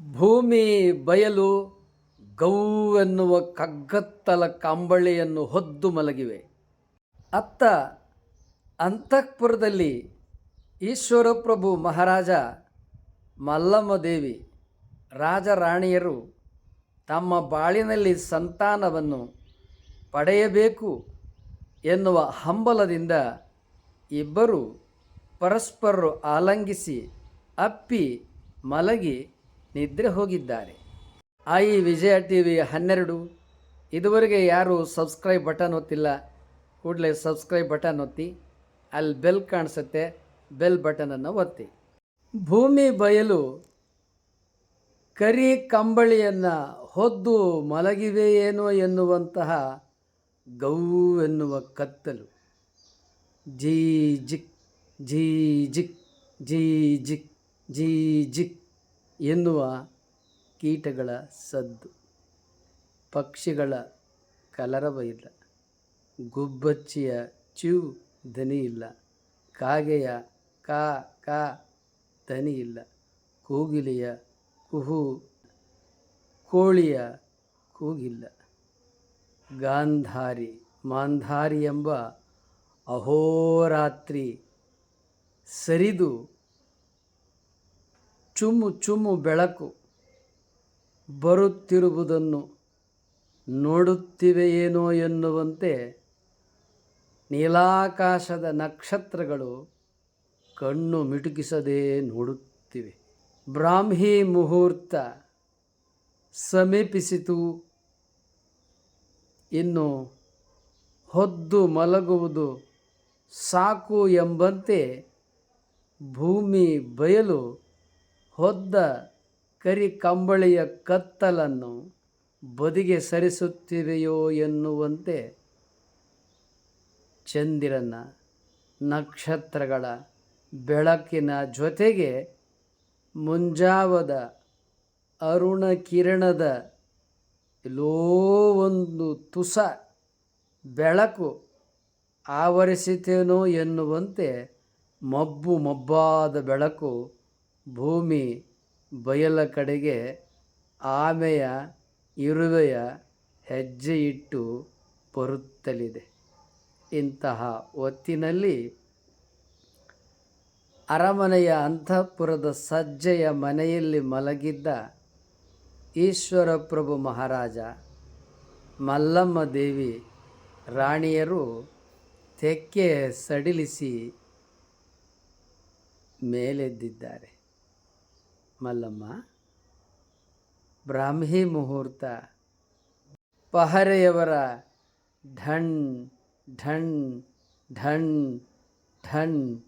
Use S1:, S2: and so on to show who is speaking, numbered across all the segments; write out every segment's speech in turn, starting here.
S1: ಭೂಮಿ ಬಯಲು ಗೌ ಎನ್ನುವ ಕಗ್ಗತ್ತಲ ಕಂಬಳಿಯನ್ನು ಹೊದ್ದು ಮಲಗಿವೆ. ಅತ್ತ ಅಂತಃಪುರದಲ್ಲಿ ಈಶ್ವರಪ್ರಭು ಮಹಾರಾಜ ಮಲ್ಲಮ್ಮ ದೇವಿ ರಾಜರಾಣಿಯರು ತಮ್ಮ ಬಾಳಿನಲ್ಲಿ ಸಂತಾನವನ್ನು ಪಡೆಯಬೇಕು ಎನ್ನುವ ಹಂಬಲದಿಂದ ಇಬ್ಬರು ಪರಸ್ಪರರು ಆಲಂಗಿಸಿ ಅಪ್ಪಿ ಮಲಗಿ ನಿದ್ರೆ ಹೋಗಿದ್ದಾರೆ. ಐ ವಿಜಯ ಟಿ ವಿ ಹನ್ನೆರಡು, ಇದುವರೆಗೆ ಯಾರು ಸಬ್ಸ್ಕ್ರೈಬ್ ಬಟನ್ ಒತ್ತಿಲ್ಲ. ಕೂಡಲೇ ಸಬ್ಸ್ಕ್ರೈಬ್ ಬಟನ್ ಒತ್ತಿ, ಅಲ್ಲಿ ಬೆಲ್ ಕಾಣಿಸುತ್ತೆ, ಬೆಲ್ ಬಟನನ್ನು ಒತ್ತಿ. ಭೂಮಿ ಬಯಲು ಕರಿ ಕಂಬಳಿಯನ್ನು ಹೊದ್ದು ಮಲಗಿವೆಯೇನೋ ಎನ್ನುವಂತಹ ಗೌ ಎನ್ನುವ ಕತ್ತಲು. ಜೀ ಜಿಕ್ ಜೀ ಜಿಕ್ ಜೀ ಜಿಕ್ ಜೀ ಜಿಕ್. ಎನ್ನುವ ಕೀಟಗಳ ಸದ್ದು. ಪಕ್ಷಿಗಳ ಕಲರವ ಇಲ್ಲ. ಗುಬ್ಬಚ್ಚಿಯ ಚೂ ದನಿ ಇಲ್ಲ. ಕಾಗೆಯ ಕಾ ಕಾ ದನಿ ಇಲ್ಲ. ಕೋಗಿಲೆಯ ಕುಹು, ಕೋಳಿಯ ಕೂಗಿಲ್ಲ. ಗಾಂಧಾರಿ, ಮಾಂಧಾರಿ ಎಂಬ ಅಹೋರಾತ್ರಿ ಸರಿದು ಚುಮ್ಮು ಚುಮ್ಮು ಬೆಳಕು ಬರುತ್ತಿರುವುದನ್ನು ನೋಡುತ್ತಿವೆಯೇನೋ ಎನ್ನುವಂತೆ ನೀಲಾಕಾಶದ ನಕ್ಷತ್ರಗಳು ಕಣ್ಣು ಮಿಟುಕಿಸದೇ ನೋಡುತ್ತಿವೆ. ಬ್ರಾಹ್ಮಿ ಮುಹೂರ್ತ ಸಮೀಪಿಸಿತು. ಇನ್ನು ಹೊದ್ದು ಮಲಗುವುದು ಸಾಕು ಎಂಬಂತೆ ಭೂಮಿ ಬಯಲು ಹೊದ್ದ ಕರಿ ಕಂಬಳಿಯ ಕತ್ತಲನ್ನು ಬದಿಗೆ ಸರಿಸುತ್ತಿವೆಯೋ ಎನ್ನುವಂತೆ ಚಂದಿರನ ನಕ್ಷತ್ರಗಳ ಬೆಳಕಿನ ಜೊತೆಗೆ ಮುಂಜಾವದ ಅರುಣ ಕಿರಣದ ಎಲ್ಲೋ ಒಂದು ತುಸ ಬೆಳಕು ಆವರಿಸಿತೇನೋ ಎನ್ನುವಂತೆ ಮಬ್ಬು ಮಬ್ಬಾದ ಬೆಳಕು ಭೂಮಿ ಬಯಲ ಕಡೆಗೆ ಆಮೆಯ ಇರುವೆಯ ಹೆಜ್ಜೆ ಇಟ್ಟು ಬರುತ್ತಲಿದೆ. ಇಂತಹ ಹೊತ್ತಿನಲ್ಲಿ ಅರಮನೆಯ ಅಂತಃಪುರದ ಸಜ್ಜೆಯ ಮನೆಯಲ್ಲಿ ಮಲಗಿದ್ದ ಈಶ್ವರಪ್ರಭು ಮಹಾರಾಜ, ಮಲ್ಲಮ್ಮ ದೇವಿ ರಾಣಿಯರು ತೆಕ್ಕೆ ಸಡಿಲಿಸಿ ಮೇಲೆದ್ದಿದ್ದಾರೆ. ಮಲ್ಲಮ್ಮ. ಬ್ರಾಹ್ಮಿ ಮುಹೂರ್ತ. ಪಹರೆಯವರ ಢಣ್ ಢಣ್ ಢಣ್ ಢಣ್.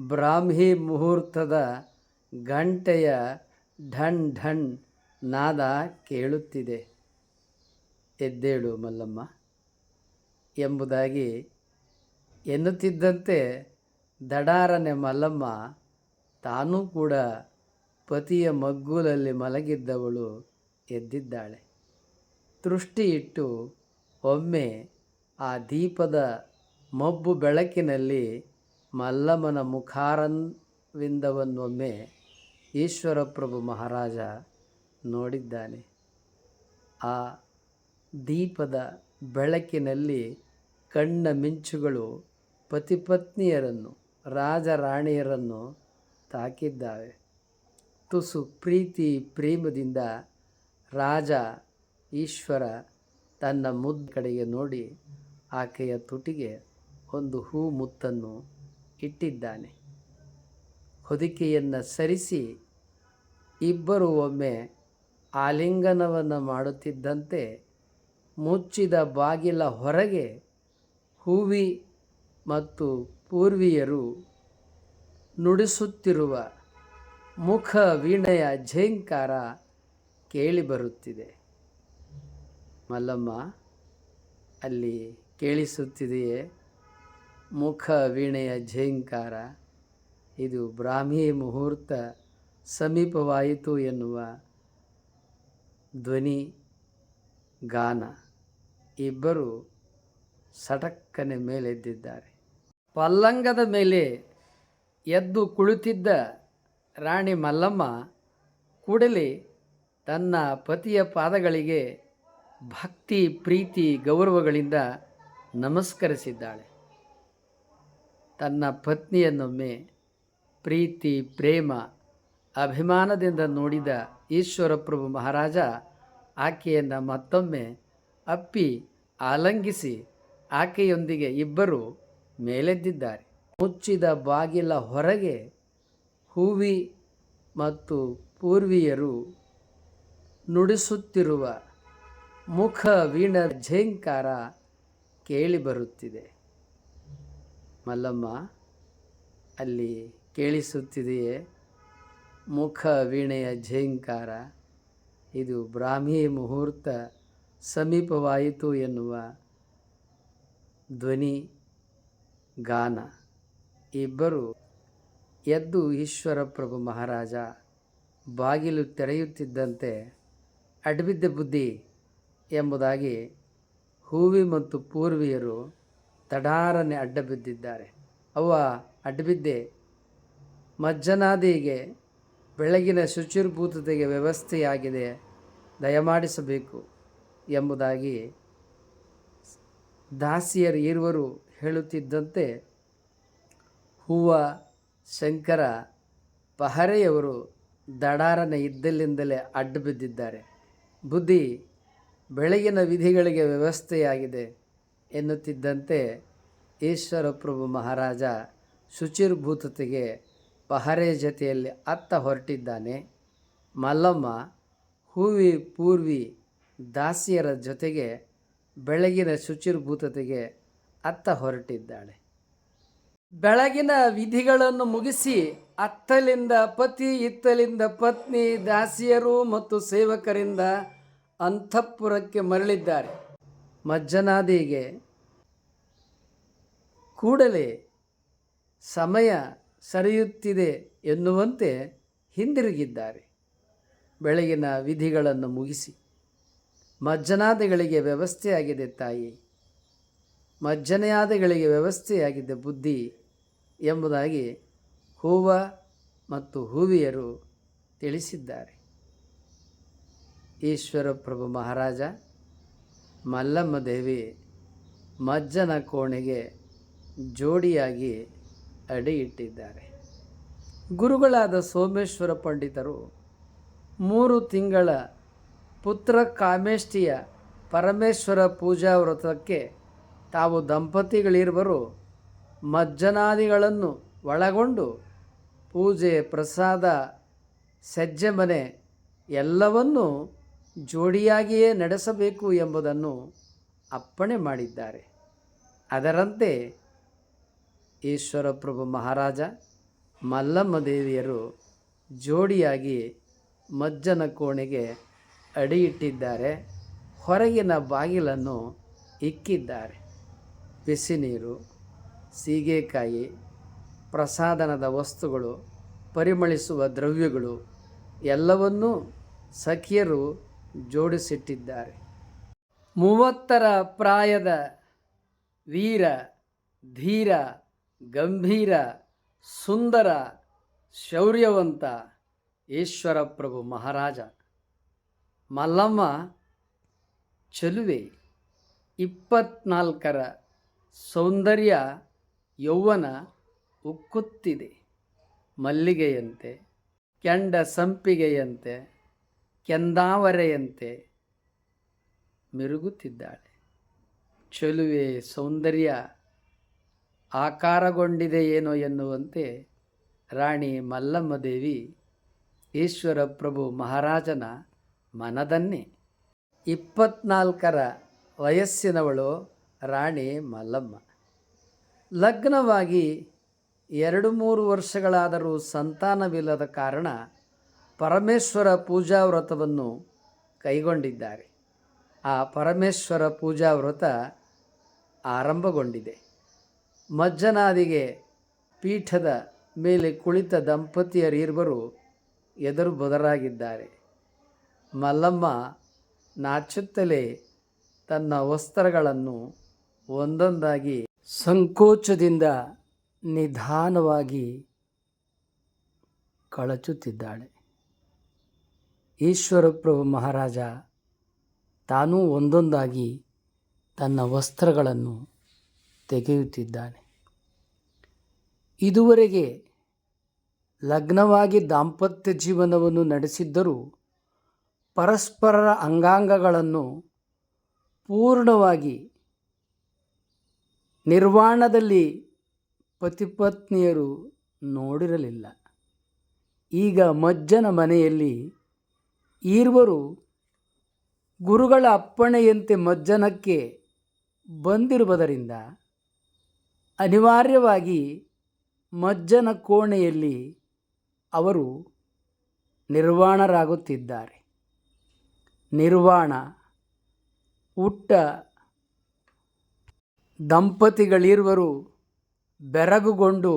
S1: ಬ್ರಾಹ್ಮಿ ಮುಹೂರ್ತದ ಗಂಟೆಯ ಢಣ್ ಢಣ್ ನಾದ ಕೇಳುತ್ತಿದೆ. ಎದ್ದೇಳು ಮಲ್ಲಮ್ಮ. ಎಂಬುದಾಗಿ ಎನ್ನುತ್ತಿದ್ದಂತೆ ದಡಾರನೆ ಮಲ್ಲಮ್ಮ ತಾನೂ ಕೂಡ ಪತಿಯ ಮಗ್ಗುಲಲ್ಲಿ ಮಲಗಿದ್ದವಳು ಎದ್ದಿದ್ದಾಳೆ. ದೃಷ್ಟಿ ಇಟ್ಟು ಒಮ್ಮೆ ಆ ದೀಪದ ಮಬ್ಬು ಬೆಳಕಿನಲ್ಲಿ ಮಲ್ಲಮ್ಮನ ಮುಖಾರವಿಂದವನ್ನೊಮ್ಮೆ ಈಶ್ವರಪ್ರಭು ಮಹಾರಾಜ ನೋಡಿದ್ದಾನೆ. ಆ ದೀಪದ ಬೆಳಕಿನಲ್ಲಿ ಕಣ್ಣ ಮಿಂಚುಗಳು ಪತಿಪತ್ನಿಯರನ್ನು ರಾಜರಾಣಿಯರನ್ನು ತಾಕಿದ್ದಾವೆ. ತುಸು ಪ್ರೀತಿ ಪ್ರೇಮದಿಂದ ರಾಜ ಈಶ್ವರ ತನ್ನ ಮುದ್ದು ಕಡೆಗೆ ನೋಡಿ ಆಕೆಯ ತುಟಿಗೆ ಒಂದು ಹೂ ಮುತ್ತನ್ನು ಇಟ್ಟಿದ್ದಾನೆ. ಹೊದಿಕೆಯನ್ನು ಸರಿಸಿ ಇಬ್ಬರು ಒಮ್ಮೆ ಆಲಿಂಗನವನ್ನು ಮಾಡುತ್ತಿದ್ದಂತೆ ಮುಚ್ಚಿದ ಬಾಗಿಲ ಹೊರಗೆ ಹೂವಿ ಮತ್ತು ಪೂರ್ವಿಯರು ನುಡಿಸುತ್ತಿರುವ ಮುಖ ವೀಣೆಯ ಝೇಂಕಾರ ಕೇಳಿಬರುತ್ತಿದೆ ಮಲ್ಲಮ್ಮ, ಅಲ್ಲಿ ಕೇಳಿಸುತ್ತಿದೆಯೇ? ಮುಖ ವೀಣೆಯ ಝೇಂಕಾರ? ಇದು ಬ್ರಾಹ್ಮಿ ಮುಹೂರ್ತ ಸಮೀಪವಾಯಿತು ಎನ್ನುವ ಧ್ವನಿ, ಗಾನ. ಇಬ್ಬರು ಸಟಕ್ಕನೆ ಮೇಲೆದ್ದಿದ್ದಾರೆ. ಪಲ್ಲಂಗದ ಮೇಲೆ ಎದ್ದು ಕುಳಿತಿದ್ದ ರಾಣಿ ಮಲ್ಲಮ್ಮ ಕೂಡಲೇ ತನ್ನ ಪತಿಯ ಪಾದಗಳಿಗೆ ಭಕ್ತಿ, ಪ್ರೀತಿ, ಗೌರವಗಳಿಂದ ನಮಸ್ಕರಿಸಿದ್ದಾಳೆ. ತನ್ನ ಪತ್ನಿಯನ್ನೊಮ್ಮೆ ಪ್ರೀತಿ, ಪ್ರೇಮ, ಅಭಿಮಾನದಿಂದ ನೋಡಿದ ಈಶ್ವರಪ್ರಭು ಮಹಾರಾಜ ಆಕೆಯನ್ನು ಮತ್ತೊಮ್ಮೆ ಅಪ್ಪಿ ಆಲಂಗಿಸಿ ಆಕೆಯೊಂದಿಗೆ ಇಬ್ಬರು ಮೇಲೆದ್ದಿದ್ದಾರೆ. ಮುಚ್ಚಿದ ಬಾಗಿಲ ಹೊರಗೆ ಹೂವಿ ಮತ್ತು ಪೂರ್ವಿಯರು ನುಡಿಸುತ್ತಿರುವ ಮುಖ ವೀಣ ಝೇಂಕಾರ ಕೇಳಿಬರುತ್ತಿದೆ ಮಲ್ಲಮ್ಮ, ಅಲ್ಲಿ ಕೇಳಿಸುತ್ತಿದೆಯೇ? ಮುಖ ವೀಣೆಯ ಝೇಂಕಾರ? ಇದು ಬ್ರಾಹ್ಮಿ ಮುಹೂರ್ತ ಸಮೀಪವಾಯಿತು ಎನ್ನುವ ಧ್ವನಿ, ಗಾನ. ಇಬ್ಬರು ಎದ್ದು ಈಶ್ವರ ಪ್ರಭು ಮಹಾರಾಜ ಬಾಗಿಲು ತೆರೆಯುತ್ತಿದ್ದಂತೆ ಅಡ್ಬಿದ್ದ ಬುದ್ಧಿ ಎಂಬುದಾಗಿ ಹೂವಿ ಮತ್ತು ಪೂರ್ವಿಯರು ತಡಾರನೆ ಅಡ್ಡ ಬಿದ್ದಿದ್ದಾರೆ ಅವ್ವ ಅಡ್ಡಬಿದ್ದೆ ಮಜ್ಜನಾದಿಗೆ ಬೆಳಗಿನ ಶುಚಿರ್ಭೂತತೆಗೆ ವ್ಯವಸ್ಥೆಯಾಗಿದೆ, ದಯಮಾಡಿಸಬೇಕು ಎಂಬುದಾಗಿ ದಾಸಿಯರು ಇರುವರು ಹೇಳುತ್ತಿದ್ದಂತೆ ಹೂವ ಶಂಕರ ಪಹರೆಯವರು ದಡಾರನ ಇದ್ದಲ್ಲಿಂದಲೇ ಅಡ್ಡ ಬಿದ್ದಿದ್ದಾರೆ. ಬುದ್ಧಿ ಬೆಳಗಿನ ವಿಧಿಗಳಿಗೆ ವ್ಯವಸ್ಥೆಯಾಗಿದೆ ಎನ್ನುತ್ತಿದ್ದಂತೆ ಈಶ್ವರ ಪ್ರಭು ಮಹಾರಾಜ ಶುಚಿರ್ಭೂತತೆಗೆ ಪಹರೆ ಜೊತೆಯಲ್ಲಿ ಅತ್ತ ಹೊರಟಿದ್ದಾನೆ. ಮಲ್ಲಮ್ಮ, ಹೂವಿ ಪೂರ್ವಿ ದಾಸಿಯರ ಜೊತೆಗೆ ಬೆಳಗಿನ ಶುಚಿರ್ಭೂತತೆಗೆ ಅತ್ತ ಹೊರಟಿದ್ದಾಳೆ. ಬೆಳಗಿನ ವಿಧಿಗಳನ್ನು ಮುಗಿಸಿ ಅತ್ತಲಿಂದ ಪತಿ, ಇತ್ತಲಿಂದ ಪತ್ನಿ, ದಾಸಿಯರು ಮತ್ತು ಸೇವಕರಿಂದ ಅಂತಃಪುರಕ್ಕೆ ಮರಳಿದ್ದಾರೆ. ಮಜ್ಜನಾದಿಗೆ ಕೂಡಲೇ ಸಮಯ ಸರಿಯುತ್ತಿದೆ ಎನ್ನುವಂತೆ ಹಿಂದಿರುಗಿದ್ದಾರೆ. ಬೆಳಗಿನ ವಿಧಿಗಳನ್ನು ಮುಗಿಸಿ. ಮಜ್ಜನಾದಿಗಳಿಗೆ ವ್ಯವಸ್ಥೆಯಾಗಿದೆ ತಾಯಿ. ಮಜ್ಜನೆಯಾದಿಗಳಿಗೆ ವ್ಯವಸ್ಥೆಯಾಗಿದೆ ಬುದ್ಧಿ. ಎಂಬುದಾಗಿ ಹೂವ ಮತ್ತು ಹೂವಿಯರು ತಿಳಿಸಿದ್ದಾರೆ. ಈಶ್ವರ ಪ್ರಭು ಮಹಾರಾಜ, ಮಲ್ಲಮ್ಮ ದೇವಿ ಮಜ್ಜನ ಕೋಣೆಗೆ ಜೋಡಿಯಾಗಿ ಅಡಿ ಇಟ್ಟಿದ್ದಾರೆ ಗುರುಗಳಾದ ಸೋಮೇಶ್ವರ ಪಂಡಿತರು ಮೂರು ತಿಂಗಳ ಪುತ್ರ ಕಾಮೇಷ್ಟಿಯ ಪರಮೇಶ್ವರ ಪೂಜಾ ವ್ರತಕ್ಕೆ ತಾವು ದಂಪತಿಗಳಿರುವರು. ಮಜ್ಜನಾದಿಗಳನ್ನು ಒಳಗೊಂಡು ಪೂಜೆ, ಪ್ರಸಾದ ಸಜ್ಜೆ ಮನೆ ಎಲ್ಲವನ್ನೂ ಜೋಡಿಯಾಗಿಯೇ ನಡೆಸಬೇಕು ಎಂಬುದನ್ನು ಅಪ್ಪಣೆ ಮಾಡಿದ್ದಾರೆ. ಅದರಂತೆ ಈಶ್ವರ ಪ್ರಭು ಮಹಾರಾಜ, ಮಲ್ಲಮ್ಮ ದೇವಿಯರು ಜೋಡಿಯಾಗಿ ಮಜ್ಜನ ಕೋಣೆಗೆ ಅಡಿಯಿಟ್ಟಿದ್ದಾರೆ. ಹೊರಗಿನ ಬಾಗಿಲನ್ನು ಇಕ್ಕಿದ್ದಾರೆ. ಬಿಸಿ ನೀರು ಸೀಗೆಕಾಯಿ, ಪ್ರಸಾದನದ ವಸ್ತುಗಳು, ಪರಿಮಳಿಸುವ ದ್ರವ್ಯಗಳು, ಎಲ್ಲವನ್ನೂ ಸಖಿಯರು ಜೋಡಿಸಿಟ್ಟಿದ್ದಾರೆ. ಮೂವತ್ತರ ಪ್ರಾಯದ ವೀರ, ಧೀರ, ಗಂಭೀರ, ಸುಂದರ, ಶೌರ್ಯವಂತ ಈಶ್ವರ ಪ್ರಭು ಮಹಾರಾಜ. ಮಲ್ಲಮ್ಮ ಚೆಲುವೆ, ಇಪ್ಪತ್ನಾಲ್ಕರ ಸೌಂದರ್ಯ ಯೌವನ ಉಕ್ಕುತ್ತಿದೆ ಮಲ್ಲಿಗೆಯಂತೆ, ಕೆಂಡ ಸಂಪಿಗೆಯಂತೆ, ಕೆಂದಾವರೆಯಂತೆ ಮಿರುಗುತ್ತಿದ್ದಾಳೆ. ಚೆಲುವೆ ಸೌಂದರ್ಯ ಆಕಾರಗೊಂಡಿದೆ ಏನೋ ಎನ್ನುವಂತೆ ರಾಣಿ ಮಲ್ಲಮ್ಮ ದೇವಿ ಈಶ್ವರ ಪ್ರಭು ಮಹಾರಾಜನ ಮನದನ್ನೇ. ಇಪ್ಪತ್ನಾಲ್ಕರ ವಯಸ್ಸಿನವಳು ರಾಣಿ ಮಲ್ಲಮ್ಮ. ಲಗ್ನವಾಗಿ ಎರಡು ಮೂರು ವರ್ಷಗಳಾದರೂ ಸಂತಾನವಿಲ್ಲದ ಕಾರಣ ಪರಮೇಶ್ವರ ಪೂಜಾ ವ್ರತವನ್ನು ಕೈಗೊಂಡಿದ್ದಾರೆ. ಆ ಪರಮೇಶ್ವರ ಪೂಜಾ ವ್ರತ ಆರಂಭಗೊಂಡಿದೆ. ಮಜ್ಜನಾದಿಗೆ ಪೀಠದ ಮೇಲೆ ಕುಳಿತ ದಂಪತಿಯರಿರುವರು ಎದುರು ಬದರಾಗಿದ್ದಾರೆ ಮಲ್ಲಮ್ಮ ನಾಚುತ್ತಲೇ ತನ್ನ ವಸ್ತ್ರಗಳನ್ನು ಒಂದೊಂದಾಗಿ ಸಂಕೋಚದಿಂದ ನಿಧಾನವಾಗಿ ಕಳಚುತ್ತಿದ್ದಾಳೆ. ಈಶ್ವರಪ್ರಭು ಮಹಾರಾಜ ತಾನೂ ಒಂದೊಂದಾಗಿ ತನ್ನ ವಸ್ತ್ರಗಳನ್ನು ತೆಗೆಯುತ್ತಿದ್ದಾನೆ. ಇದುವರೆಗೆ ಲಗ್ನವಾಗಿ ದಾಂಪತ್ಯ ಜೀವನವನ್ನು ನಡೆಸಿದ್ದರೂ ಪರಸ್ಪರರ ಅಂಗಾಂಗಗಳನ್ನು ಪೂರ್ಣವಾಗಿ ನಿರ್ವಾಣದಲ್ಲಿ ಪತಿಪತ್ನಿಯರು ನೋಡಿರಲಿಲ್ಲ. ಈಗ ಮಜ್ಜನ ಮನೆಯಲ್ಲಿ ಈರ್ವರು ಗುರುಗಳ ಅಪ್ಪಣೆಯಂತೆ ಮಜ್ಜನಕ್ಕೆ ಬಂದಿರುವುದರಿಂದ ಅನಿವಾರ್ಯವಾಗಿ ಮಜ್ಜನ ಕೋಣೆಯಲ್ಲಿ ಅವರು ನಿರ್ವಾಣರಾಗುತ್ತಿದ್ದಾರೆ. ನಿರ್ವಾಣ, ಹುಟ್ಟ ದಂಪತಿಗಳಿರುವರು ಬೆರಗುಗೊಂಡು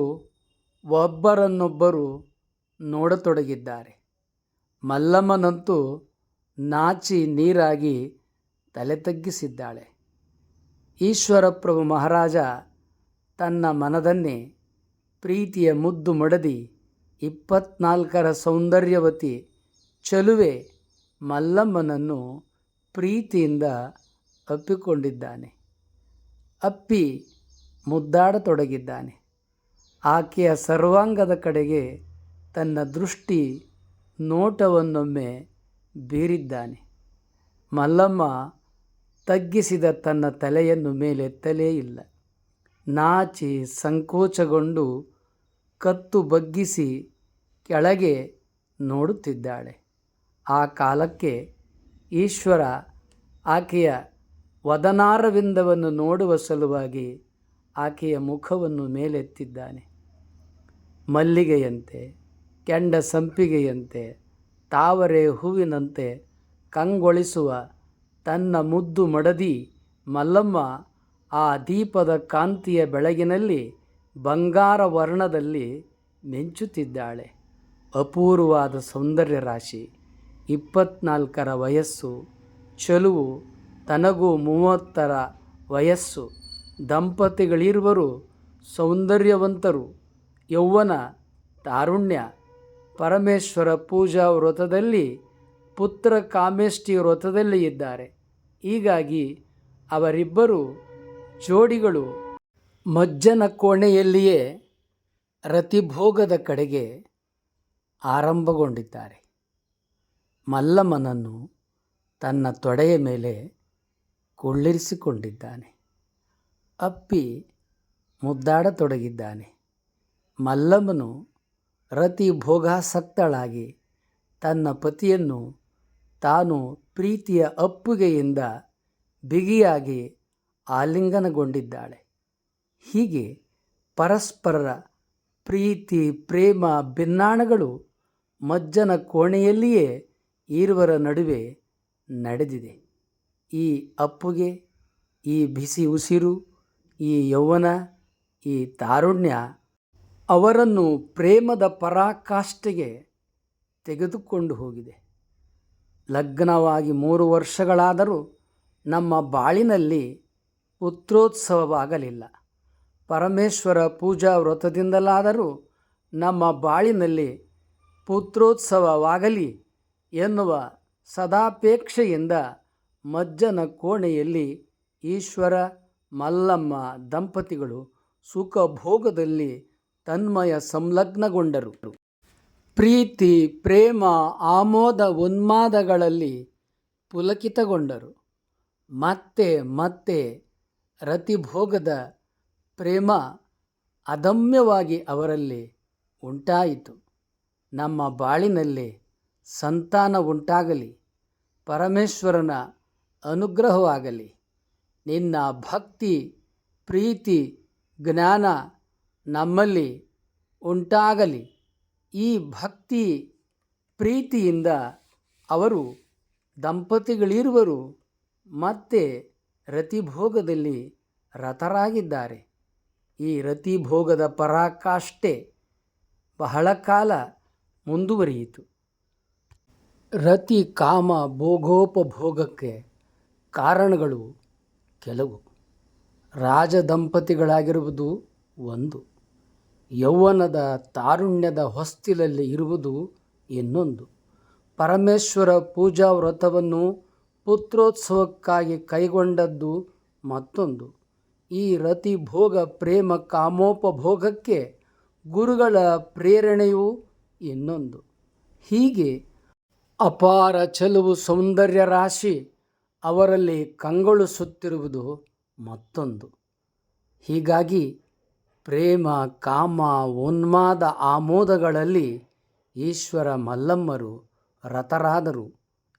S1: ಒಬ್ಬರನ್ನೊಬ್ಬರು ನೋಡತೊಡಗಿದ್ದಾರೆ. ಮಲ್ಲಮ್ಮನಂತೂ ನಾಚಿ ನೀರಾಗಿ ತಲೆ ತಗ್ಗಿಸಿದ್ದಾಳೆ. ಈಶ್ವರಪ್ರಭು ಮಹಾರಾಜ ತನ್ನ ಮನದನ್ನೇ ಪ್ರೀತಿಯ ಮುದ್ದು ಮಡದಿ ಇಪ್ಪತ್ನಾಲ್ಕರ ಸೌಂದರ್ಯವತಿ ಚಲುವೆ ಮಲ್ಲಮ್ಮನನ್ನು ಪ್ರೀತಿಯಿಂದ ಅಪ್ಪಿಕೊಂಡಿದ್ದಾನೆ ಅಪ್ಪಿ ಮುದ್ದಾಡತೊಡಗಿದ್ದಾನೆ. ಆಕೆಯ ಸರ್ವಾಂಗದ ಕಡೆಗೆ ತನ್ನ ದೃಷ್ಟಿ ನೋಟವನ್ನೊಮ್ಮೆ ಬೀರಿದ್ದಾನೆ. ಮಲ್ಲಮ್ಮ ತಗ್ಗಿಸಿದ ತನ್ನ ತಲೆಯನ್ನು ಮೇಲೆತ್ತಲೇ ಇಲ್ಲ. ನಾಚಿ ಸಂಕೋಚಗೊಂಡು ಕತ್ತು ಬಗ್ಗಿಸಿ ಕೆಳಗೆ ನೋಡುತ್ತಿದ್ದಾಳೆ. ಆ ಕಾಲಕ್ಕೆ ಈಶ್ವರ ಆಕೆಯ ವದನಾರವಿಂದವನ್ನು ನೋಡುವ ಸಲುವಾಗಿ ಆಕೆಯ ಮುಖವನ್ನು ಮೇಲೆತ್ತಿದ್ದಾನೆ. ಮಲ್ಲಿಗೆಯಂತೆ, ಕೆಂಡ ಸಂಪಿಗೆಯಂತೆ, ತಾವರೆ ಹೂವಿನಂತೆ ಕಂಗೊಳಿಸುವ ತನ್ನ ಮುದ್ದು ಮಡದಿ ಮಲ್ಲಮ್ಮ ಆ ದೀಪದ ಕಾಂತಿಯ ಬೆಳಗಿನಲ್ಲಿ ಬಂಗಾರ ವರ್ಣದಲ್ಲಿ ಮೆಂಚುತ್ತಿದ್ದಾಳೆ. ಅಪೂರ್ವವಾದ ಸೌಂದರ್ಯ ರಾಶಿ ಇಪ್ಪತ್ನಾಲ್ಕರ ವಯಸ್ಸು, ಚಲುವು ತನಗೂ ಮೂವತ್ತರ ವಯಸ್ಸು. ದಂಪತಿಗಳಿರುವರು ಸೌಂದರ್ಯವಂತರು. ಯೌವನ ತಾರುಣ್ಯ. ಪರಮೇಶ್ವರ ಪೂಜಾ ವ್ರತದಲ್ಲಿ ಪುತ್ರ ಕಾಮೇಷ್ಟಿ ವ್ರತದಲ್ಲಿ ಇದ್ದಾರೆ. ಹೀಗಾಗಿ ಅವರಿಬ್ಬರು ಜೋಡಿಗಳು. ಮಜ್ಜನ ಕೋಣೆಯಲ್ಲಿಯೇ ರತಿಭೋಗದ ಕಡೆಗೆ ಆರಂಭಗೊಂಡಿದ್ದಾರೆ. ಮಲ್ಲಮ್ಮನನ್ನು ತನ್ನ ತೊಡೆಯ ಮೇಲೆ ಕುಳ್ಳಿರಿಸಿಕೊಂಡಿದ್ದಾನೆ. ಅಪ್ಪಿ ಮುದ್ದಾಡತೊಡಗಿದ್ದಾನೆ ಮಲ್ಲಮ್ಮನು ರತಿ ಭೋಗಾಸಕ್ತಳಾಗಿ ತನ್ನ ಪತಿಯನ್ನು ತಾನು ಪ್ರೀತಿಯ ಅಪ್ಪುಗೆಯಿಂದ ಬಿಗಿಯಾಗಿ ಆಲಿಂಗನಗೊಂಡಿದ್ದಾಳೆ. ಹೀಗೆ ಪರಸ್ಪರರ ಪ್ರೀತಿ, ಪ್ರೇಮ ಭಿನ್ನಾಣಗಳು ಮಜ್ಜನ ಕೋಣೆಯಲ್ಲಿಯೇ ಈರುವರ ನಡುವೆ ನಡೆದಿದೆ. ಈ ಅಪ್ಪುಗೆ, ಈ ಬಿಸಿ ಉಸಿರು, ಈ ಯೌವನ, ಈ ತಾರುಣ್ಯ ಅವರನ್ನು ಪ್ರೇಮದ ಪರಾಕಾಷ್ಠೆಗೆ ತೆಗೆದುಕೊಂಡು ಹೋಗಿದೆ. ಲಗ್ನವಾಗಿ ಮೂರು ವರ್ಷಗಳಾದರೂ ನಮ್ಮ ಬಾಳಿನಲ್ಲಿ ಪುತ್ರೋತ್ಸವವಾಗಲಿಲ್ಲ. ಪರಮೇಶ್ವರ ಪೂಜಾ ವ್ರತದಿಂದಲಾದರೂ ನಮ್ಮ ಬಾಳಿನಲ್ಲಿ ಪುತ್ರೋತ್ಸವವಾಗಲಿ ಎನ್ನುವ ಸದಾಪೇಕ್ಷೆಯಿಂದ ಮಜ್ಜನ ಕೋಣೆಯಲ್ಲಿ ಈಶ್ವರ, ಮಲ್ಲಮ್ಮ ದಂಪತಿಗಳು ಸುಖಭೋಗದಲ್ಲಿ ತನ್ಮಯ ಸಂಲಗ್ನಗೊಂಡರು. ಪ್ರೀತಿ, ಪ್ರೇಮ, ಆಮೋದ ಉನ್ಮಾದಗಳಲ್ಲಿ ಪುಲಕಿತಗೊಂಡರು. ಮತ್ತೆ ಮತ್ತೆ ರತಿಭೋಗದ ಪ್ರೇಮ ಅದಮ್ಯವಾಗಿ ಅವರಲ್ಲಿ ಉಂಟಾಯಿತು. ನಮ್ಮ ಬಾಳಿನಲ್ಲಿ ಸಂತಾನ ಉಂಟಾಗಲಿ. ಪರಮೇಶ್ವರನ ಅನುಗ್ರಹವಾಗಲಿ. ನಿನ್ನ ಭಕ್ತಿ, ಪ್ರೀತಿ, ಜ್ಞಾನ ನಮ್ಮಲ್ಲಿ ಉಂಟಾಗಲಿ. ಈ ಭಕ್ತಿ, ಪ್ರೀತಿಯಿಂದ ಅವರು ದಂಪತಿಗಳಿರುವರು, ಮತ್ತೆ ರತಿಭೋಗದಲ್ಲಿ ರತರಾಗಿದ್ದಾರೆ ಈ ರತಿಭೋಗದ ಪರಾಕಾಷ್ಠೆ ಬಹಳ ಕಾಲ ಮುಂದುವರಿಯಿತು. ರತಿ ಕಾಮ ಭೋಗೋಪಭೋಗಕ್ಕೆ ಕಾರಣಗಳು ಕೆಲವು. ರಾಜ ದಂಪತಿಗಳಾಗಿರುವುದು ಒಂದು. ಯೌವನದ ತಾರುಣ್ಯದ ಹೊಸ್ತಿಲಲ್ಲಿ ಇರುವುದು ಇನ್ನೊಂದು. ಪರಮೇಶ್ವರ ಪೂಜಾ ವ್ರತವನ್ನು ಪುತ್ರೋತ್ಸವಕ್ಕಾಗಿ ಕೈಗೊಂಡದ್ದು ಮತ್ತೊಂದು. ಈ ರತಿ ಭೋಗ ಪ್ರೇಮ ಕಾಮೋಪಭೋಗಕ್ಕೆ ಗುರುಗಳ ಪ್ರೇರಣೆಯೂ ಇನ್ನೊಂದು. ಹೀಗೆ ಅಪಾರ ಚೆಲುವು ಸೌಂದರ್ಯ ರಾಶಿ ಅವರಲ್ಲಿ ಕಂಗೊಳಿಸುತ್ತಿರುವುದು ಮತ್ತೊಂದು. ಹೀಗಾಗಿ ಪ್ರೇಮ, ಕಾಮ, ಉನ್ಮಾದ ಆಮೋದಗಳಲ್ಲಿ ಈಶ್ವರ ಮಲ್ಲಮ್ಮರು ರತರಾದರು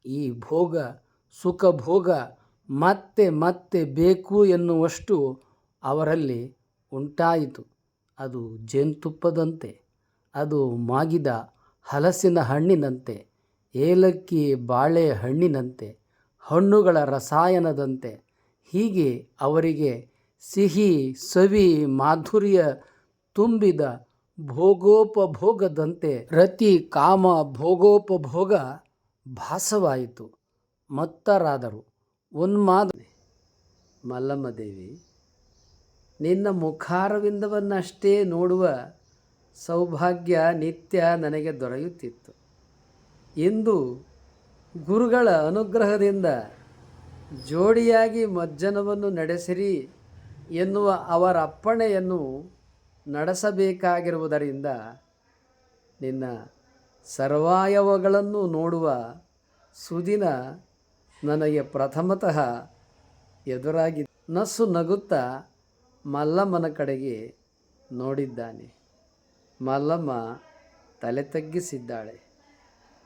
S1: ಈ ಭೋಗ ಸುಖ ಭೋಗ ಮತ್ತೆ ಮತ್ತೆ ಬೇಕು ಎನ್ನುವಷ್ಟು ಅವರಲ್ಲಿ ಉಂಟಾಯಿತು. ಅದು ಜೇನುತುಪ್ಪದಂತೆ, ಅದು ಮಾಗಿದ ಹಲಸಿನ ಹಣ್ಣಿನಂತೆ, ಏಲಕ್ಕಿ ಬಾಳೆ ಹಣ್ಣಿನಂತೆ ಹಣ್ಣುಗಳ ರಸಾಯನದಂತೆ. ಹೀಗೆ ಅವರಿಗೆ ಸಿಹಿ, ಸವಿ, ಮಾಧುರ್ಯ ತುಂಬಿದ ಭೋಗೋಪಭೋಗದಂತೆ ರತಿ ಕಾಮ ಭೋಗೋಪಭೋಗ ಭಾಸವಾಯಿತು. ಮತ್ತರಾದರು, ಉನ್ಮಾದ ಮಲ್ಲಮ್ಮ ದೇವಿ, ನಿನ್ನ ಮುಖಾರವಿಂದವನ್ನಷ್ಟೇ ನೋಡುವ ಸೌಭಾಗ್ಯ ನಿತ್ಯ ನನಗೆ ದೊರೆಯುತ್ತಿತ್ತು. ಇಂದು ಗುರುಗಳ ಅನುಗ್ರಹದಿಂದ ಜೋಡಿಯಾಗಿ ಮಜ್ಜನವನ್ನು ನಡೆಸಿರಿ ಎನ್ನುವ ಅವರ ಅಪ್ಪಣೆಯನ್ನು ನಡೆಸಬೇಕಾಗಿರುವುದರಿಂದ ನಿನ್ನ ಸರ್ವಾಯವಗಳನ್ನು ನೋಡುವ ಸುದಿನ ನನಗೆ ಪ್ರಥಮತಃ ಎದುರಾಗಿ ನಸು ನಗುತ್ತಾ ಮಲ್ಲಮ್ಮನ ಕಡೆಗೆ ನೋಡಿದ್ದಾನೆ. ಮಲ್ಲಮ್ಮ ತಲೆ ತಗ್ಗಿಸಿದ್ದಾಳೆ.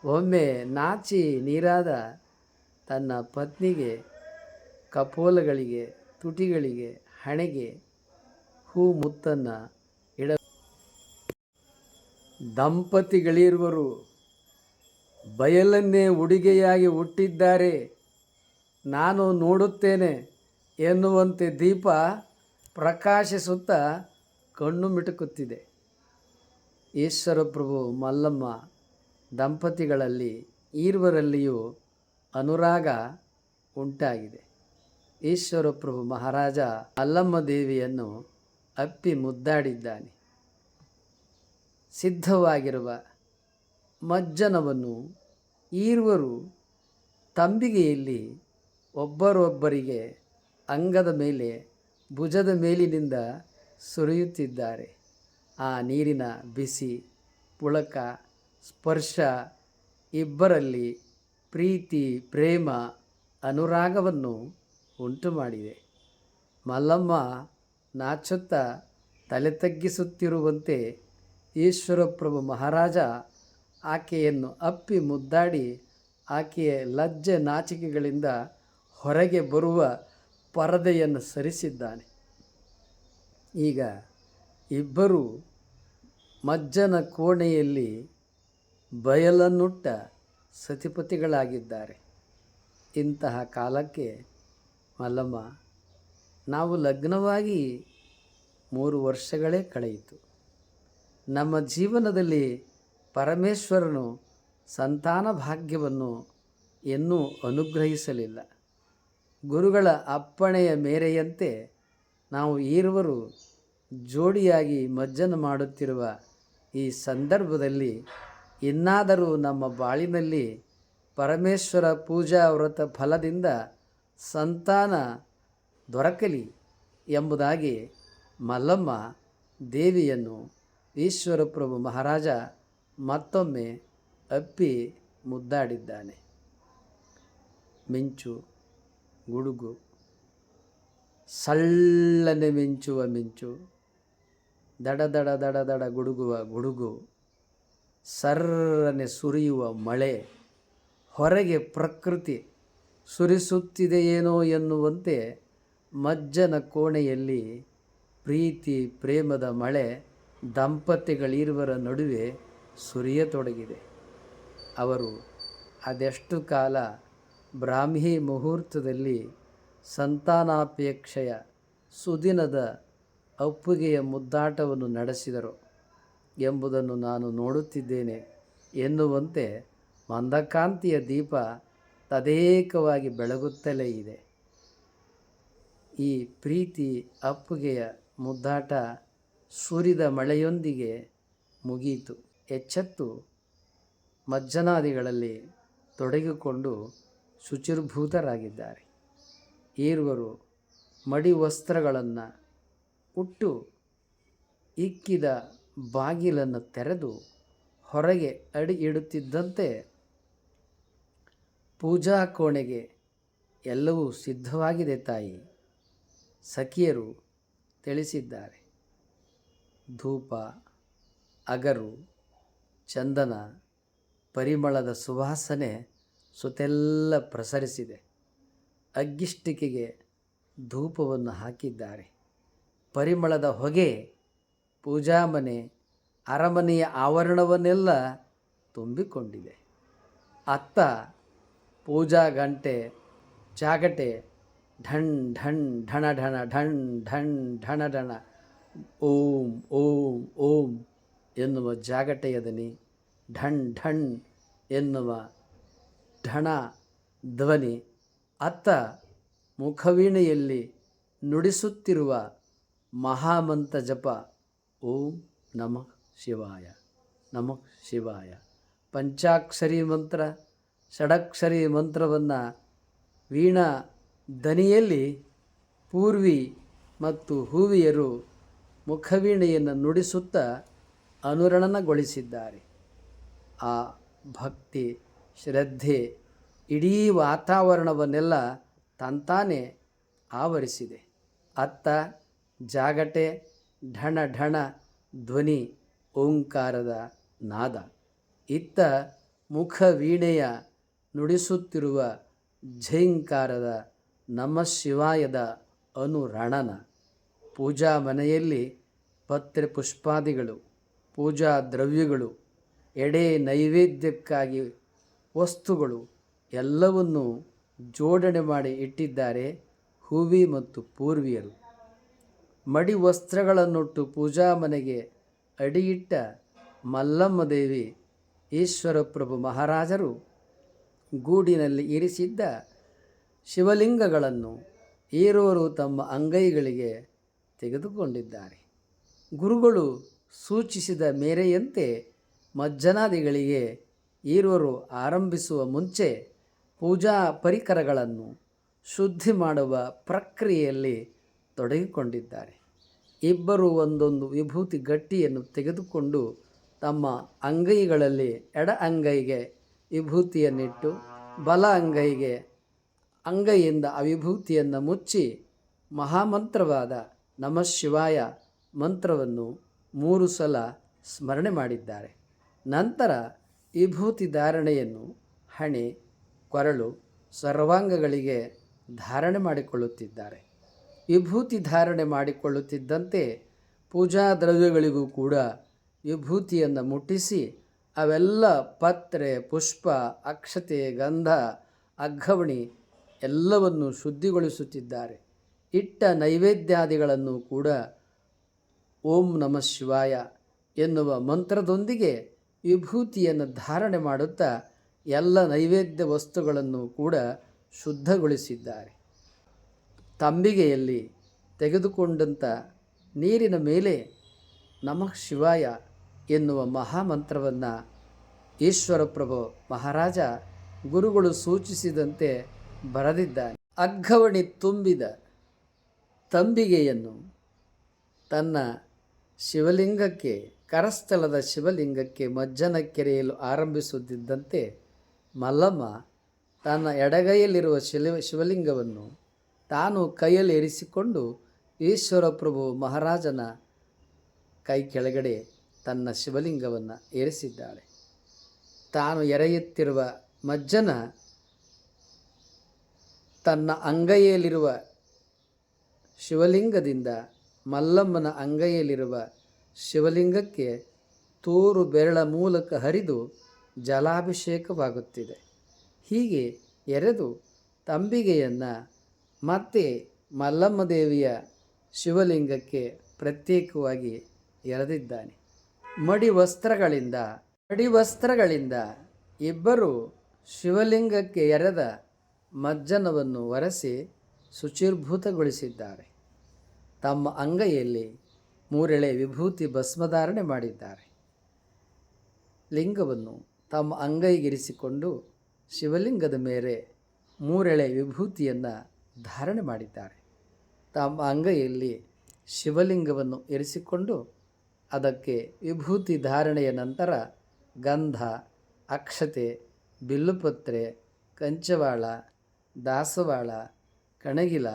S1: ಒಮ್ಮೆ ನಾಚಿ ನೀರಾದ ತನ್ನ ಪತ್ನಿಗೆ, ಕಪೋಲಗಳಿಗೆ, ತುಟಿಗಳಿಗೆ ಹಣೆಗೆ ಹೂ ಮುತ್ತನ್ನು ಇಡ, ದಂಪತಿಗಳಿರುವರು. ಬಯಲನ್ನೇ ಉಡುಗೆಯಾಗಿ ಹುಟ್ಟಿದ್ದಾರೆ. ನಾನು ನೋಡುತ್ತೇನೆ ಎನ್ನುವಂತೆ ದೀಪ ಪ್ರಕಾಶಿಸುತ್ತಾ ಕಣ್ಣು ಮಿಟುಕುತ್ತಿದೆ. ಈಶ್ವರ ಪ್ರಭು ಮಲ್ಲಮ್ಮ ದಂಪತಿಗಳಲ್ಲಿ ಈರ್ವರಲ್ಲಿಯೂ ಅನುರಾಗ ಉಂಟಾಗಿದೆ. ಈಶ್ವರ ಪ್ರಭು ಮಹಾರಾಜ ಅಲ್ಲಮ್ಮ ದೇವಿಯನ್ನು ಅಪ್ಪಿ ಮುದ್ದಾಡಿದ್ದಾನೆ. ಸಿದ್ಧವಾಗಿರುವ ಮಜ್ಜನವನ್ನು ಈರ್ವರು ತಂಬಿಗೆಯಲ್ಲಿ ಒಬ್ಬರೊಬ್ಬರಿಗೆ ಅಂಗದ ಮೇಲೆ, ಭುಜದ ಮೇಲಿನಿಂದ ಸುರಿಯುತ್ತಿದ್ದಾರೆ. ಆ ನೀರಿನ ಬಿಸಿ, ಪುಳಕ ಸ್ಪರ್ಶ, ಇಬ್ಬರಲ್ಲಿ ಪ್ರೀತಿ, ಪ್ರೇಮ, ಅನುರಾಗವನ್ನು ಉಂಟು ಮಾಡಿದೆ ಮಲ್ಲಮ್ಮ ನಾಚುತ್ತಾ ತಲೆ ತಗ್ಗಿಸುತ್ತಿರುವಂತೆ ಈಶ್ವರಪ್ರಭು ಮಹಾರಾಜ ಆಕೆಯನ್ನು ಅಪ್ಪಿ ಮುದ್ದಾಡಿ ಆಕೆಯ ಲಜ್ಜೆ ನಾಚಿಕೆಗಳಿಂದ ಹೊರಗೆ ಬರುವ ಪರದೆಯನ್ನು ಸರಿಸಿದ್ದಾನೆ. ಈಗ ಇಬ್ಬರು ಮಜ್ಜನ ಕೋಣೆಯಲ್ಲಿ ಬಯಲನ್ನುಟ್ಟ ಸತಿಪತಿಗಳಾಗಿದ್ದಾರೆ. ಇಂತಹ ಕಾಲಕ್ಕೆ ಮಲ್ಲಮ್ಮ, ನಾವು ಲಗ್ನವಾಗಿ ಮೂರು ವರ್ಷಗಳೇ ಕಳೆಯಿತು. ನಮ್ಮ ಜೀವನದಲ್ಲಿ ಪರಮೇಶ್ವರನು ಸಂತಾನ ಭಾಗ್ಯವನ್ನು ಇನ್ನೂ ಅನುಗ್ರಹಿಸಲಿಲ್ಲ. ಗುರುಗಳ ಅಪ್ಪಣೆಯ ಮೇರೆಯಂತೆ ನಾವು ಈರುವರು ಜೋಡಿಯಾಗಿ ಮಜ್ಜನ ಮಾಡುತ್ತಿರುವ ಈ ಸಂದರ್ಭದಲ್ಲಿ ಇನ್ನಾದರೂ ನಮ್ಮ ಬಾಳಿನಲ್ಲಿ ಪರಮೇಶ್ವರ ಪೂಜಾ ವ್ರತ ಫಲದಿಂದ ಸಂತಾನ ದೊರಕಲಿ ಎಂಬುದಾಗಿ ಮಲ್ಲಮ್ಮ ದೇವಿಯನ್ನು ಈಶ್ವರಪ್ರಭು ಮಹಾರಾಜ ಮತ್ತೊಮ್ಮೆ ಅಪ್ಪಿ ಮುದ್ದಾಡಿದ್ದಾನೆ. ಮಿಂಚು, ಗುಡುಗು, ಸಳ್ಳನೆ ಮಿಂಚುವ ಮಿಂಚು, ದಡ ದಡ ದಡ ದಡ ಗುಡುಗುವ ಗುಡುಗು. ಸರ್ರನೆ ಸುರಿಯುವ ಮಳೆ ಹೊರಗೆ ಪ್ರಕೃತಿ ಸುರಿಸುತ್ತಿದೆಯೇನೋ ಎನ್ನುವಂತೆ ಮಜ್ಜನ ಕೋಣೆಯಲ್ಲಿ ಪ್ರೀತಿ, ಪ್ರೇಮದ ಮಳೆ ದಂಪತಿಗಳಿರುವರ ನಡುವೆ ಸುರಿಯತೊಡಗಿದೆ. ಅವರು ಅದೆಷ್ಟು ಕಾಲ ಬ್ರಾಹ್ಮಿ ಮುಹೂರ್ತದಲ್ಲಿ ಸಂತಾನಾಪೇಕ್ಷೆಯ ಸುದಿನದ ಅಪ್ಪುಗೆಯ ಮುದ್ದಾಟವನ್ನು ನಡೆಸಿದರು. ಎಂಬುದನ್ನು ನಾನು ನೋಡುತ್ತಿದ್ದೇನೆ ಎನ್ನುವಂತೆ ಮಂದಕಾಂತಿಯ ದೀಪ ತದೇಕವಾಗಿ ಬೆಳಗುತ್ತಲೇ ಇದೆ. ಈ ಪ್ರೀತಿ ಅಪ್ಪುಗೆಯ ಮುದ್ದಾಟ ಸುರಿದ ಮಳೆಯೊಂದಿಗೆ ಮುಗಿಯಿತು ಎಚ್ಚೆತ್ತು ಮಜ್ಜನಾದಿಗಳಲ್ಲಿ ತೊಡಗಿಕೊಂಡು ಶುಚಿರ್ಭೂತರಾಗಿದ್ದಾರೆ. ಈರುವರು ಮಡಿ ವಸ್ತ್ರಗಳನ್ನು ಉಟ್ಟು ಇಕ್ಕಿದ ಬಾಗಿಲನ್ನು ತೆರೆದು ಹೊರಗೆ ಅಡಿ ಇಡುತ್ತಿದ್ದಂತೆ ಪೂಜಾ ಕೋಣೆಗೆ ಎಲ್ಲವೂ ಸಿದ್ಧವಾಗಿದೆ ತಾಯಿ, ಸಖಿಯರು ತಿಳಿಸಿದ್ದಾರೆ. ಧೂಪ, ಅಗರು, ಚಂದನ, ಪರಿಮಳದ ಸುವಾಸನೆ ಸುತ್ತೆಲ್ಲ ಪ್ರಸರಿಸಿದೆ. ಅಗ್ಗಿಷ್ಟಿಕೆಗೆ ಧೂಪವನ್ನು ಹಾಕಿದ್ದಾರೆ. ಪರಿಮಳದ ಹೊಗೆ ಪೂಜಾ ಮನೆ ಅರಮನೆಯ ಆವರಣವನ್ನೆಲ್ಲ ತುಂಬಿಕೊಂಡಿದೆ. ಅತ್ತ ಪೂಜಾ ಗಂಟೆ, ಜಾಗಟೆ, ಢಣ್ ಢಣ್ ಢಣ ಢಣ ಢಣ್ ಢಣ್ ಢಣ ಢಣ, ಓಂ ಓಂ ಓಂ ಎನ್ನುವ ಜಾಗಟೆಯ ದನಿ ಢಣ್ ಢಣ್ ಎನ್ನುವ ಢಣ ಧ್ವನಿ, ಅತ್ತ ಮುಖವೀಣೆಯಲ್ಲಿ ನುಡಿಸುತ್ತಿರುವ ಮಹಾಮಂತ ಜಪ ಓಂ ನಮಃ ಶಿವಾಯ ನಮಃ ಶಿವಾಯ. ಪಂಚಾಕ್ಷರಿ ಮಂತ್ರ, ಷಡಕ್ಷರಿ ಮಂತ್ರವನ್ನು ವೀಣಾ ದನಿಯಲ್ಲಿ ಪೂರ್ವಿ ಮತ್ತು ಹೂವಿಯರು ಮುಖವೀಣೆಯನ್ನು ನುಡಿಸುತ್ತಾ ಅನುರಣನಗೊಳಿಸಿದ್ದಾರೆ. ಆ ಭಕ್ತಿ, ಶ್ರದ್ಧೆ ಇಡೀ ವಾತಾವರಣವನ್ನೆಲ್ಲ ತಂತಾನೆ ಆವರಿಸಿದೆ. ಅತ್ತ, ಜಾಗಟೆ ಢಣ ಢಣ ಧ್ವನಿ ಓಂಕಾರದ ನಾದ. ಇತ್ತ ಮುಖ ವೀಣೆಯ ನುಡಿಸುತ್ತಿರುವ ಝೈಂಕಾರದ ನಮ ಶಿವಾಯದ ಅನುರಣನ. ಪೂಜಾ ಮನೆಯಲ್ಲಿ ಪತ್ರೆ ಪುಷ್ಪಾದಿಗಳು, ಪೂಜಾ ದ್ರವ್ಯಗಳು, ಎಡೆ ನೈವೇದ್ಯಕ್ಕಾಗಿ ವಸ್ತುಗಳು ಎಲ್ಲವನ್ನೂ ಜೋಡಣೆ ಮಾಡಿ ಇಟ್ಟಿದ್ದಾರೆ ಹೂವಿ ಮತ್ತು ಪೂರ್ವಿಯರು. ಮಡಿ ವಸ್ತ್ರಗಳನ್ನುಟ್ಟು ಪೂಜಾ ಮನೆಗೆ ಅಡಿಯಿಟ್ಟ ಮಲ್ಲಮ್ಮ ದೇವಿ ಈಶ್ವರಪ್ರಭು ಮಹಾರಾಜರು ಗೂಡಿನಲ್ಲಿ ಇರಿಸಿದ್ದ ಶಿವಲಿಂಗಗಳನ್ನು ಈರೋರು ತಮ್ಮ ಅಂಗೈಗಳಿಗೆ ತೆಗೆದುಕೊಂಡಿದ್ದಾರೆ. ಗುರುಗಳು ಸೂಚಿಸಿದ ಮೇರೆಯಂತೆ ಮಜ್ಜನಾದಿಗಳಿಗೆ ಈರೋರು ಆರಂಭಿಸುವ ಮುಂಚೆ ಪೂಜಾ ಪರಿಕರಗಳನ್ನು ಶುದ್ಧಿ ಮಾಡುವ ಪ್ರಕ್ರಿಯೆಯಲ್ಲಿ ತೊಡಗಿಕೊಂಡಿದ್ದಾರೆ. ಇಬ್ಬರು ಒಂದೊಂದು ವಿಭೂತಿ ಗಟ್ಟಿಯನ್ನು ತೆಗೆದುಕೊಂಡು ತಮ್ಮ ಅಂಗೈಗಳಲ್ಲಿ ಎಡ ಅಂಗೈಗೆ ವಿಭೂತಿಯನ್ನಿಟ್ಟು ಬಲ ಅಂಗೈಗೆ ಅಂಗೈಯಿಂದ ಆ ವಿಭೂತಿಯನ್ನು ಮುಚ್ಚಿ ಮಹಾಮಂತ್ರವಾದ ನಮಃ ಶಿವಾಯ ಮಂತ್ರವನ್ನು ಮೂರು ಸಲ ಸ್ಮರಣೆ ಮಾಡಿದ್ದಾರೆ. ನಂತರ ವಿಭೂತಿ ಧಾರಣೆಯನ್ನು ಹಣೆ, ಕೊರಳು, ಸರ್ವಾಂಗಗಳಿಗೆ ಧಾರಣೆ ಮಾಡಿಕೊಳ್ಳುತ್ತಿದ್ದಾರೆ. ವಿಭೂತಿ ಧಾರಣೆ ಮಾಡಿಕೊಳ್ಳುತ್ತಿದ್ದಂತೆ ಪೂಜಾ ದ್ರವ್ಯಗಳಿಗೂ ಕೂಡ ವಿಭೂತಿಯನ್ನು ಮುಟ್ಟಿಸಿ ಅವೆಲ್ಲ ಪತ್ರೆ, ಪುಷ್ಪ, ಅಕ್ಷತೆ, ಗಂಧ, ಅಗ್ಗವಣಿ ಎಲ್ಲವನ್ನು ಶುದ್ಧಿಗೊಳಿಸುತ್ತಿದ್ದಾರೆ. ಇಟ್ಟ ನೈವೇದ್ಯಾದಿಗಳನ್ನು ಕೂಡ ಓಂ ನಮಃ ಶಿವಾಯ ಎನ್ನುವ ಮಂತ್ರದೊಂದಿಗೆ ವಿಭೂತಿಯನ್ನು ಧಾರಣೆ ಮಾಡುತ್ತಾ ಎಲ್ಲ ನೈವೇದ್ಯ ವಸ್ತುಗಳನ್ನು ಕೂಡ ಶುದ್ಧಗೊಳಿಸಿದ್ದಾರೆ. ತಂಬಿಗೆಯಲ್ಲಿ ತೆಗೆದುಕೊಂಡಂಥ ನೀರಿನ ಮೇಲೆ ನಮಃ ಶಿವಾಯ ಎನ್ನುವ ಮಹಾಮಂತ್ರವನ್ನು ಈಶ್ವರಪ್ರಭು ಮಹಾರಾಜ ಗುರುಗಳು ಸೂಚಿಸಿದಂತೆ ಬರೆದಿದ್ದಾನೆ. ಅಗ್ಗವಣಿ ತುಂಬಿದ ತಂಬಿಗೆಯನ್ನು ತನ್ನ ಶಿವಲಿಂಗಕ್ಕೆ, ಕರಸ್ಥಳದ ಶಿವಲಿಂಗಕ್ಕೆ ಮಜ್ಜನ ಕೆರೆಯಲು ಆರಂಭಿಸುತ್ತಿದ್ದಂತೆ ಮಲ್ಲಮ್ಮ ತನ್ನ ಎಡಗೈಯಲ್ಲಿರುವ ಶಿವ ಶಿವಲಿಂಗವನ್ನು ತಾನು ಕೈಯಲ್ಲಿ ಇರಿಸಿಕೊಂಡು ಈಶ್ವರಪ್ರಭು ಮಹಾರಾಜನ ಕೈ ಕೆಳಗಡೆ ತನ್ನ ಶಿವಲಿಂಗವನ್ನು ಏರಿಸಿದ್ದಾಳೆ. ತಾನು ಎರೆಯುತ್ತಿರುವ ಮಜ್ಜನ ತನ್ನ ಅಂಗೈಯಲ್ಲಿರುವ ಶಿವಲಿಂಗದಿಂದ ಮಲ್ಲಮ್ಮನ ಅಂಗೈಯಲ್ಲಿರುವ ಶಿವಲಿಂಗಕ್ಕೆ ತೂರು ಬೆರಳ ಮೂಲಕ ಹರಿದು ಜಲಾಭಿಷೇಕವಾಗುತ್ತಿದೆ. ಹೀಗೆ ಎರೆದು ತಂಬಿಗೆಯನ್ನು ಮತ್ತೆ ಮಲ್ಲಮ್ಮ ದೇವಿಯ ಶಿವಲಿಂಗಕ್ಕೆ ಪ್ರತ್ಯೇಕವಾಗಿ ಎರೆದಿದ್ದಾನೆ. ಮಡಿ ವಸ್ತ್ರಗಳಿಂದ ಮಡಿ ವಸ್ತ್ರಗಳಿಂದ ಇಬ್ಬರು ಶಿವಲಿಂಗಕ್ಕೆ ಎರೆದ ಮಜ್ಜನವನ್ನು ಒರೆಸಿ ಶುಚಿರ್ಭೂತಗೊಳಿಸಿದ್ದಾರೆ. ತಮ್ಮ ಅಂಗೈಯಲ್ಲಿ ಮೂರೆಳೆ ವಿಭೂತಿ ಭಸ್ಮಧಾರಣೆ ಮಾಡಿದ್ದಾರೆ. ಲಿಂಗವನ್ನು ತಮ್ಮ ಅಂಗೈಗಿರಿಸಿಕೊಂಡು ಶಿವಲಿಂಗದ ಮೇಲೆ ಮೂರೆಳೆ ವಿಭೂತಿಯನ್ನು ಧಾರಣೆ ಮಾಡಿದ್ದಾರೆ. ತಮ್ಮ ಅಂಗೈಯಲ್ಲಿ ಶಿವಲಿಂಗವನ್ನು ಇರಿಸಿಕೊಂಡು ಅದಕ್ಕೆ ವಿಭೂತಿ ಧಾರಣೆಯ ನಂತರ ಗಂಧ, ಅಕ್ಷತೆ, ಬಿಲ್ಲುಪತ್ರೆ, ಕಂಚವಾಳ, ದಾಸವಾಳ, ಕಣಗಿಲ,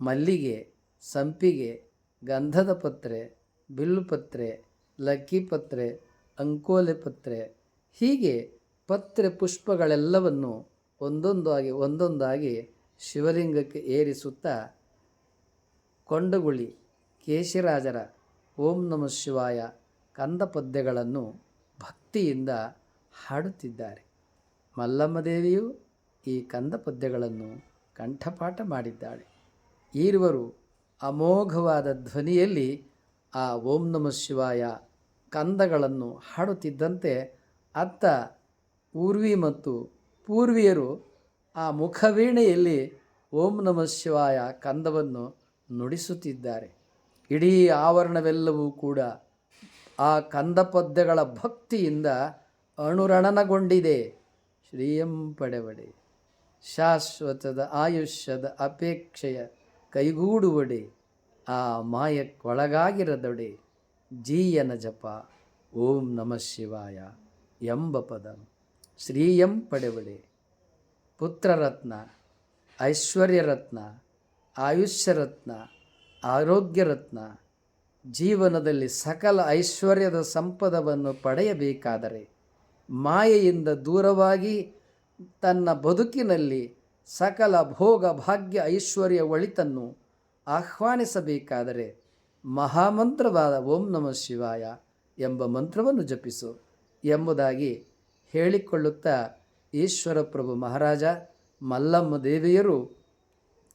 S1: ಮಲ್ಲಿಗೆ, ಸಂಪಿಗೆ, ಗಂಧದ ಪತ್ರೆ, ಬಿಲ್ಲುಪತ್ರೆ, ಲಕ್ಕಿ ಪತ್ರೆ, ಅಂಕೋಲೆ ಪತ್ರೆ ಹೀಗೆ ಪತ್ರೆ ಪುಷ್ಪಗಳೆಲ್ಲವನ್ನು ಒಂದೊಂದಾಗಿ ಒಂದೊಂದಾಗಿ ಶಿವಲಿಂಗಕ್ಕೆ ಏರಿಸುತ್ತಾ ಕೊಂಡಗುಳಿ ಕೇಶಿರಾಜರ ಓಂ ನಮಃ ಶಿವಾಯ ಕಂದ ಪದ್ಯಗಳನ್ನು ಭಕ್ತಿಯಿಂದ ಹಾಡುತ್ತಿದ್ದಾರೆ. ಮಲ್ಲಮ್ಮ ದೇವಿಯು ಈ ಕಂದ ಪದ್ಯಗಳನ್ನು ಕಂಠಪಾಠ ಮಾಡಿದ್ದಾಳೆ. ಈರುವರು ಅಮೋಘವಾದ ಧ್ವನಿಯಲ್ಲಿ ಆ ಓಂ ನಮಃ ಶಿವಾಯ ಕಂದಗಳನ್ನು ಹಾಡುತ್ತಿದ್ದಂತೆ ಅತ್ತ ಊರ್ವಿ ಮತ್ತು ಪೂರ್ವಿಯರು ಆ ಮುಖವೀಣೆಯಲ್ಲಿ ಓಂ ನಮಃ ಶಿವಾಯ ಕಂದವನ್ನು ನುಡಿಸುತ್ತಿದ್ದಾರೆ. ಇಡೀ ಆವರಣವೆಲ್ಲವೂ ಕೂಡ ಆ ಕಂದ ಪದ್ಯಗಳ ಭಕ್ತಿಯಿಂದ ಅಣುರಣನಗೊಂಡಿದೆ ಶ್ರೀಯಂ ಪಡೆವಡೆ, ಶಾಶ್ವತದ ಆಯುಷ್ಯದ ಅಪೇಕ್ಷೆಯ ಕೈಗೂಡುವಡೆ, ಆ ಮಾಯಕ್ಕೊಳಗಾಗಿರದೊಡೆ, ಜೀಯನ ಜಪ ಓಂ ನಮಃ ಶಿವಾಯ ಎಂಬ ಪದ. ಶ್ರೀಯಂ ಪಡೆವಡೆ. ಪುತ್ರರತ್ನ, ಐಶ್ವರ್ಯರತ್ನ, ಆಯುಷ್ಯರತ್ನ, ಆರೋಗ್ಯರತ್ನ. ಜೀವನದಲ್ಲಿ ಸಕಲ ಐಶ್ವರ್ಯದ ಸಂಪದವನ್ನು ಪಡೆಯಬೇಕಾದರೆ ಮಾಯೆಯಿಂದ ದೂರವಾಗಿ ತನ್ನ ಬದುಕಿನಲ್ಲಿ ಸಕಲ ಭೋಗ ಭಾಗ್ಯ ಐಶ್ವರ್ಯ ಒಳಿತನ್ನು ಆಹ್ವಾನಿಸಬೇಕಾದರೆ ಮಹಾಮಂತ್ರವಾದ ಓಂ ನಮಃ ಶಿವಾಯ ಎಂಬ ಮಂತ್ರವನ್ನು ಜಪಿಸು ಎಂಬುದಾಗಿ ಹೇಳಿಕೊಳ್ಳುತ್ತಾ ಈಶ್ವರ ಪ್ರಭು ಮಹಾರಾಜ ಮಲ್ಲಮ್ಮ ದೇವಿಯರು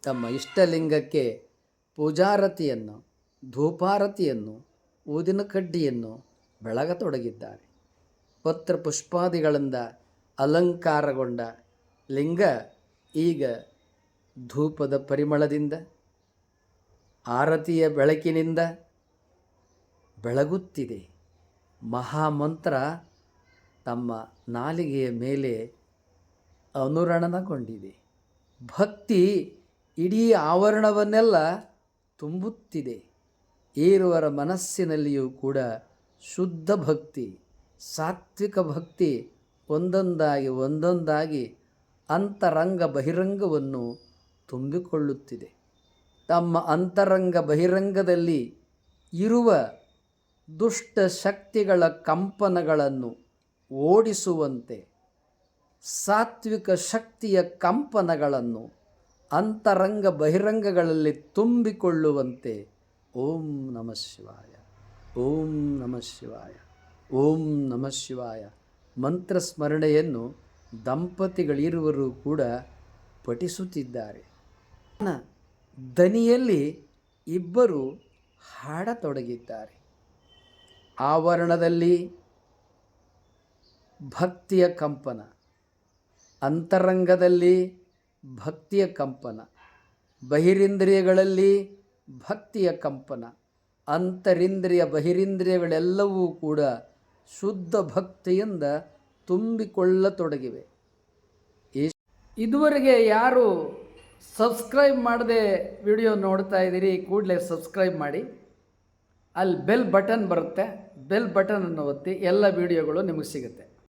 S1: ತಮ್ಮ ಇಷ್ಟಲಿಂಗಕ್ಕೆ ಪೂಜಾರತಿಯನ್ನು, ಧೂಪಾರತಿಯನ್ನು, ಊದಿನ ಕಡ್ಡಿಯನ್ನು ಬೆಳಗತೊಡಗಿದ್ದಾರೆ. ಪತ್ರ ಪುಷ್ಪಾದಿಗಳಿಂದ ಅಲಂಕಾರಗೊಂಡ ಲಿಂಗ ಈಗ ಧೂಪದ ಪರಿಮಳದಿಂದ, ಆರತಿಯ ಬೆಳಕಿನಿಂದ ಬೆಳಗುತ್ತಿದೆ. ಮಹಾಮಂತ್ರ ತಮ್ಮ ನಾಲಿಗೆಯ ಮೇಲೆ ಅನುರಣನಗೊಂಡಿದೆ. ಭಕ್ತಿ ಇಡೀ ಆವರಣವನ್ನೆಲ್ಲ ತುಂಬುತ್ತಿದೆ. ಏರುವರ ಮನಸ್ಸಿನಲ್ಲಿಯೂ ಕೂಡ ಶುದ್ಧ ಭಕ್ತಿ, ಸಾತ್ವಿಕ ಭಕ್ತಿ ಒಂದೊಂದಾಗಿ ಒಂದೊಂದಾಗಿ ಅಂತರಂಗ ಬಹಿರಂಗವನ್ನು ತುಂಬಿಕೊಳ್ಳುತ್ತಿದೆ. ತಮ್ಮ ಅಂತರಂಗ ಬಹಿರಂಗದಲ್ಲಿ ಇರುವ ದುಷ್ಟ ಶಕ್ತಿಗಳ ಕಂಪನಗಳನ್ನು ಓಡಿಸುವಂತೆ ಸಾತ್ವಿಕ ಶಕ್ತಿಯ ಕಂಪನಗಳನ್ನು ಅಂತರಂಗ ಬಹಿರಂಗಗಳಲ್ಲಿ ತುಂಬಿಕೊಳ್ಳುವಂತೆ ಓಂ ನಮಃ ಶಿವಾಯ, ಓಂ ನಮಃ ಶಿವಾಯ, ಓಂ ನಮಃ ಶಿವಾಯ. ಮಂತ್ರ ಸ್ಮರಣೆಯನ್ನು ದಂಪತಿಗಳಿರುವರು ಕೂಡ ಪಠಿಸುತ್ತಿದ್ದಾರೆ. ದನಿಯಲ್ಲಿ ಇಬ್ಬರು ಹಾಡತೊಡಗಿದ್ದಾರೆ. ಆವರಣದಲ್ಲಿ ಭಕ್ತಿಯ ಕಂಪನ. ಅಂತರಂಗದಲ್ಲಿ ಭಕ್ತಿಯ ಕಂಪನ. ಬಹಿರಿಂದ್ರಿಯಗಳಲ್ಲಿ ಭಕ್ತಿಯ ಕಂಪನ. ಅಂತರಿಂದ್ರಿಯ, ಬಹಿರಿಂದ್ರಿಯಗಳೆಲ್ಲವೂ ಕೂಡ ಶುದ್ಧ ಭಕ್ತಿಯಿಂದ ತುಂಬಿಕೊಳ್ಳತೊಡಗಿವೆ. ಇದುವರೆಗೆ ಯಾರು ಸಬ್ಸ್ಕ್ರೈಬ್ ಮಾಡದೆ ವಿಡಿಯೋ ನೋಡ್ತಾ ಇದ್ದೀರಿ, ಕೂಡಲೇ ಸಬ್ಸ್ಕ್ರೈಬ್ ಮಾಡಿ. ಅಲ್ಲಿ ಬೆಲ್ ಬಟನ್ ಬರುತ್ತೆ. ಬೆಲ್ ಬಟನನ್ನು ಒತ್ತಿ ಎಲ್ಲ ವಿಡಿಯೋಗಳು ನಿಮಗೆ ಸಿಗುತ್ತೆ.